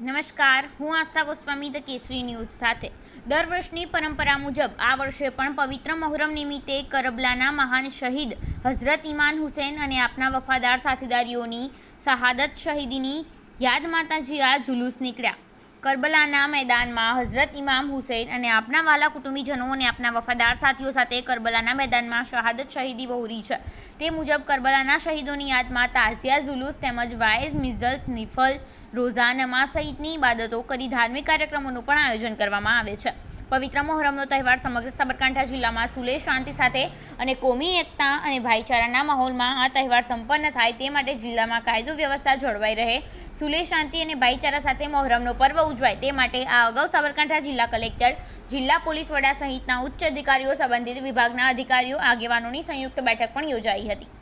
નમસ્કાર, હું Astha Goswami, the Kesari news સાથે. દર વર્ષની પરંપરા મુજબ આ વર્ષે પણ પવિત્ર મોહરમ નિમિત્તે કરબલાના મહાન શહીદ હઝરત ઇમાન હુસેન અને આપના વફાદાર સાથીદારીઓની શહાદત શહીદીની યાદ માતાજી આ જુલુસ નીકળ્યા. કરબલાના મેદાનમાં હઝરત ઇમામ હુસૈન અને આપના વાલા કુટુંબીજનો અને આપના વફાદાર સાથીઓ સાથે કરબલાના મેદાનમાં શહાદત શહીદી વહોરી છે. તે મુજબ કરબલાના શહીદોની યાદમાં તાઝિયા જુલુસ તેમજ વાઇઝ મિઝલ્સ, નિફલ, રોઝા નમાઝ સહિતની ઇબાદતો કરી ધાર્મિક કાર્યક્રમોનું પણ આયોજન કરવામાં આવે છે. પવિત્ર મોહરમનો તહેવાર સમગ્ર સાબરકાંઠા જિલ્લામાં સુલે, શાંતિ સાથે અને કોમી એકતા અને ભાઈચારાના માહોલમાં આ તહેવાર સંપન્ન થાય તે માટે જિલ્લામાં કાયદો વ્યવસ્થા જળવાઈ રહે. સુલે, શાંતિ અને ભાઈચારા સાથે મોહરમનો પર્વ ઉજવાય તે માટે આ અગાઉ સાબરકાંઠા જિલ્લા કલેક્ટર, જિલ્લા પોલીસ વડા સહિતના ઉચ્ચ અધિકારીઓ, સંબંધિત વિભાગના અધિકારીઓ, આગેવાનોની સંયુક્ત બેઠક પણ યોજાઈ હતી.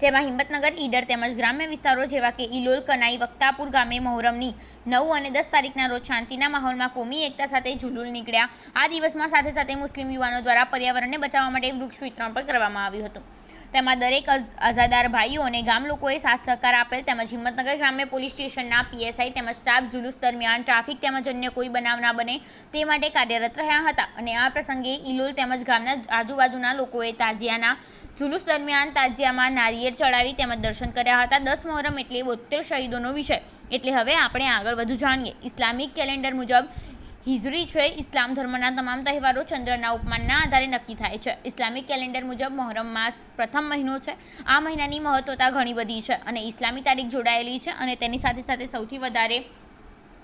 જેમાં હિંમતનગર, ઈડર તેમજ ગ્રામ્ય વિસ્તારો જેવા કે ઇલોલ કનાઈ, વક્તાપુર ગામે મહોરમની નવ અને દસ તારીખના રોજ શાંતિના માહોલમાં કોમી એકતા સાથે ઝુલુલ નીકળ્યા. આ દિવસમાં સાથે સાથે મુસ્લિમ યુવાનો દ્વારા પર્યાવરણને બચાવવા માટે વૃક્ષ વિતરણ પણ કરવામાં આવ્યું હતું. તેમાં દરેક અઝાદાર ભાઈઓને ગામ લોકોએ સાથ સહકાર આપેલ તેમજ હિંમતનગર ગ્રામ્ય પોલીસ સ્ટેશનના પીએસઆઈ તેમજ સ્ટાફ જુલુસ દરમિયાન ટ્રાફિક તેમજ અન્ય કોઈ બનાવ ના બને તે માટે કાર્યરત રહ્યા હતા અને આ પ્રસંગે ઇલોલ તેમજ ગામના આજુબાજુના લોકોએ તાજિયાના જુલુસ દરમિયાન તાજિયામાં નારિયેળ ચડાવી તેમજ દર્શન કર્યા હતા. દસ મોહરમ એટલે બોતેર શહીદોનો વિષય એટલે હવે આપણે આગળ વધુ જાણીએ. ઇસ્લામિક કેલેન્ડર મુજબ હિજરી છે, ઇસ્લામ ધર્મના તમામ તહેવારો ચંદ્રના ઉપમાનના આધારે નક્કી થાય છે. ઇસ્લામિક કેલેન્ડર મુજબ મહોરમ માસ પ્રથમ મહિનો છે. આ મહિનાની મહત્વતા ઘણી બધી છે અને ઇસ્લામી તારીખ જોડાયેલી છે અને તેની સાથે સાથે સૌથી વધારે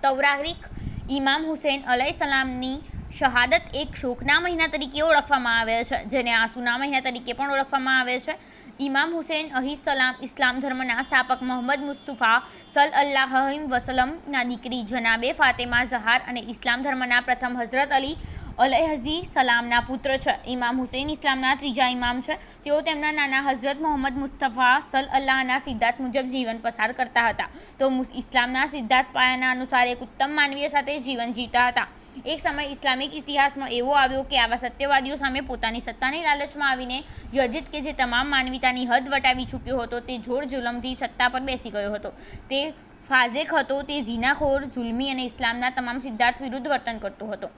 તવરારીખ ઇમામ હુસેન અલય સલામની શહાદત એક શોકના મહિના તરીકે ઓળખવામાં આવે છે, જેને આંસુના મહિના તરીકે પણ ઓળખવામાં આવે છે. ઇમામ હુસેન અહી સલામ ઇસ્લામ ધર્મના સ્થાપક મોહમ્મદ મુસ્તુફા સલ અલ્લાહમ વસલમના દીકરી જનાબે ફાતેમા ઝહાર અને ઇસ્લામ ધર્મના પ્રથમ હઝરત અલી અલહજી સલામના પુત્ર છે. ઇમામ હુસૈન ઇસ્લામના ત્રીજા ઇમામ છે. તેઓ તેમના નાના હઝરત મોહમ્મદ મુસ્તફા સલ અલ્લાહના સિદ્ધાંત મુજબ જીવન પસાર કરતા હતા. તો ઇસ્લામના સિદ્ધાંત પાયાના અનુસાર એક ઉત્તમ માનવીય સાથે જીવન જીવતા હતા. એક સમય ઇસ્લામિક ઇતિહાસમાં એવો આવ્યો કે આવા સત્યવાદીઓ સામે પોતાની સત્તાની લાલચમાં આવીને યજિત કે જે તમામ માનવીતાની હદ વટાવી ચૂક્યો હતો તે જોર જુલમથી સત્તા પર બેસી ગયો હતો. તે ફાઝેક હતો. તે ઝીનાખોર જુલ્મી અને ઇસ્લામના તમામ સિદ્ધાર્થ વિરુદ્ધ વર્તન કરતો હતો.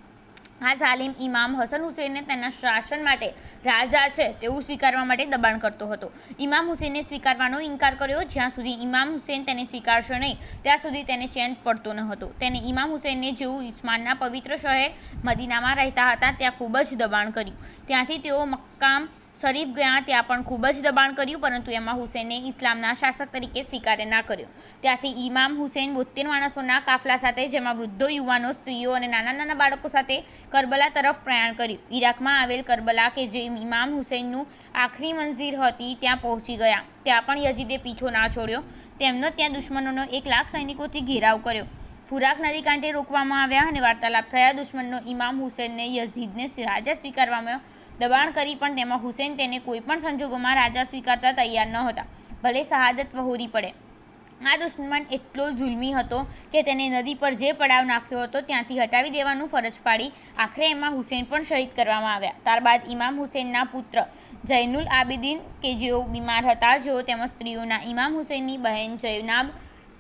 આ ઝાલિમ ઇમામ હસન હુસેનને તેના શાસન માટે રાજા છે તેવું સ્વીકારવા માટે દબાણ કરતો હતો. ઇમામ હુસેને સ્વીકારવાનો ઇનકાર કર્યો, જ્યાં સુધી ઇમામ હુસેન તેને સ્વીકારશે નહીં, ત્યાં સુધી તેને ચેન પડતો ન હતો. તેને ઇમામ હુસેનને જેવું ઇસ્માનના પવિત્ર શહેર મદીનામાં રહેતા હતા, ત્યાં ખૂબ જ દબાણ કર્યું. ત્યાંથી તેઓ મક્કામ શરીફ ગયા ત્યાં પણ ખૂબ જ દબાણ કર્યું, પરંતુ એમાં હુસેને ઇસ્લામના શાસક તરીકે સ્વીકાર્ય ના કર્યો. ત્યાંથી ઇમામ હુસેન બોતેર માણસોના કાફલા સાથે, જેમાં વૃદ્ધો, યુવાનો, સ્ત્રીઓ અને નાના નાના બાળકો સાથે કરબલા તરફ પ્રયાણ કર્યું. ઈરાકમાં આવેલ કરબલા કે જે ઇમામ હુસૈનનું આખરી મંજિર હતી, ત્યાં પહોંચી ગયા. ત્યાં પણ યજીદે પીછો ના છોડ્યો. તેમનો ત્યાં દુશ્મનોનો એક લાખ સૈનિકોથી ઘેરાવ કર્યો. ફુરાક નદી કાંઠે રોકવામાં આવ્યા અને વાર્તાલાપ થયા. દુશ્મનનો ઇમામ હુસેનને યઝીદને રાજા સ્વીકારવામાં દબાણ કરી પણ તેમાં હુસેન તેને કોઈ પણ સંજોગોમાં રાજા સ્વીકારતા તૈયાર ન હતા. ભલે શહાદત વહોરી પડે. આ દુશ્મન એટલો જુલમી હતો કે તેને નદી પર જે પડાવ નાખ્યો હતો ત્યાંથી હટાવી દેવાનું ફરજ પાડી આખરે એમાં હુસેન પણ શહીદ કરવામાં આવ્યા. ત્યારબાદ ઇમામ હુસેનના પુત્ર જૈનુલ આબિદીન, કે જેઓ બીમાર હતા, જેઓ તેમજ સ્ત્રીઓના ઇમામ હુસેનની બહેન જૈનાબ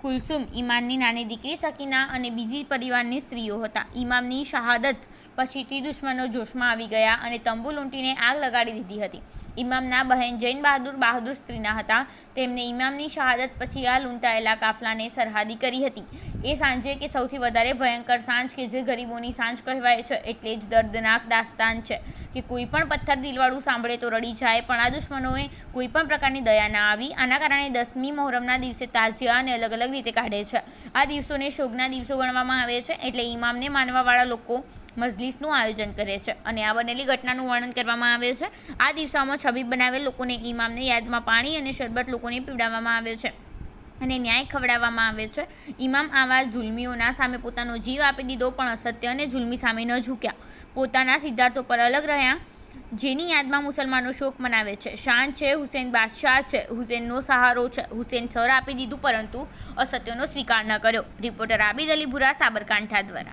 કુલસુમ ઇમામની નાની દીકરી સકીના અને બીજી પરિવારની સ્ત્રીઓ હતા. ઇમામની શહાદત પછીથી દુશ્મનો જોશમાં આવી ગયા અને તંબુ લૂંટીને આગ લગાડી દીધી હતી. ઇમામના બહેન જૈન બહાદુર બહાદુર સ્ત્રીના હતા. તેમને ઇમામની શહાદત પછી આ લૂંટાયેલા કાફલાને સરહદી કરી હતી. એ સાંજે કે સૌથી વધારે ભયંકર સાંજ કે જે ગરીબોની સાંજ કહેવાય છે એટલે જ દર્દનાક દાસ્તાન છે કે કોઈ પણ પથ્થર દિલવાળું સાંભળે તો રડી જાય, પણ આ દુશ્મનોએ કોઈ પણ પ્રકારની દયા ના આવી. આના કારણે દસમી મોહરમના દિવસે તાજિયા અને અલગ અલગ રીતે કાઢે છે? આ દિવસોને શોકના દિવસો ગણવામાં આવે છે એટલે ઇમામને માનવાવાળા લોકો મજલિસનું આયોજન કરે છે અને આ બનેલી ઘટનાનું વર્ણન કરવામાં આવે છે. આ દિવસોમાં છબી બનાવેલ લોકોને ઇમામને યાદમાં પાણી અને શરબત લોકોને પીવડાવવામાં આવે છે અને ન્યાય ખવડાવવામાં આવે છે. ઇમામ આવા જુલમીઓના સામે પોતાનો જીવ આપી દીધો પણ અસત્ય અને જુલમી સામે ન ઝૂક્યા. પોતાના સિદ્ધાર્થો પર અલગ રહ્યા. જેની યાદમાં મુસલમાનો શોક મનાવે છે. શાન છે, હુસેન બાદશાહ છે, હુસેનનો સહારો છે. હુસેન સર આપી દીધું, પરંતુ અસત્યનો સ્વીકાર ન કર્યો. રિપોર્ટર આબિદ અલી બુરા સાબરકાંઠા દ્વારા.